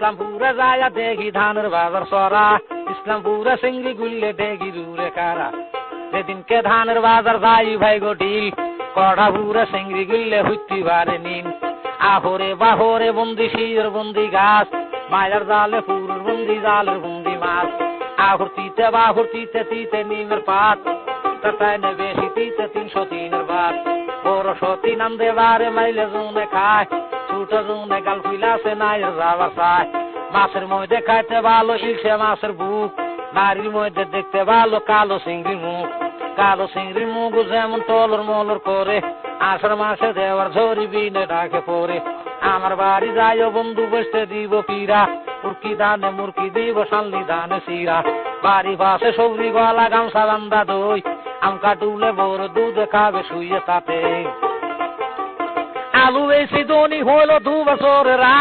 ইসলামপুরে যায় দেখি ধানের বাজার সরা। ইসলামপুরে সিংড়ি গুললে দেখি রুরে কারা। যেদিনকে ধানের বাজার যাই ভাই গোটিল কড়াপুরে সিংড়ি গুললে হইতে পারে নিন। আহরে বাহরে বন্দি শির বন্দি গাছ, মায়ের জালে পুরুর বন্দি জালের বন্দি মাছ। আহুরতিতে বাহুরতিতে তিতে নিমের পাত, তাতায় নেবে শীতিতে তিনশো তিনের ভাত বড় সতী নান্দে বারে মাইলে জুনে খায় ছোট জুনে ফিলাসে নাই চায় মাছের মধ্যে খাইতে ভালো ইলশে মাছের বুক। নারীর মধ্যে দেখতে ভালো, কালো চিংড়ি মুখ। কালো চিংড়ি মুখ যেমন তলর মলর করে, আষাঢ় মাসে দেওয়ার ঝরি বিনে ডাকে পরে। আমার বাড়ি যাইও বন্ধু, বসতে দিব পীরা মুরকি দানে, মুরকি দিব শালনি দানে সিরা বাড়ি পাশে সবজি, গলা, গামছা, বান্দা, দই। আমকা ডুলে বড় দুধ খাবে, শুয়ে তাতে। আলু বেশি দনি হইল দু বছরেরা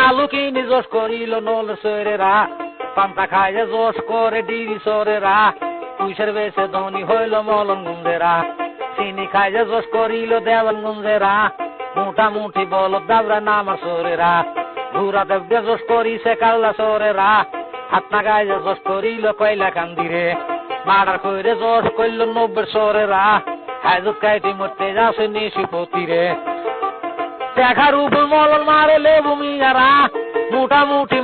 আলু কিনি জোশ করিল নল সরেরা পান্তা খাইয়ে জোশ করে ডিরি সরেরা পুইশের বেশে ধনী হইল মলন গুঞ্জেরা চিনি খাইয়ে জোশ করিল দেওয়ান গুঞ্জেরা মুঠামুঠি বল দাবরা নামার সরেরা ঘুরা দেবকে জোশ করিছে কাল্লা সরেরা হাত না গায়ে জোশ করিল কয়লা কান্দিরে মার্ডার কইরে জোশ কইল নব্বের সরেরা হাজত কাইটি মরতে যাচ্ছে নিশি পতিরে দেখার উপর মলন লেবু মিয়ারা মোটামুটি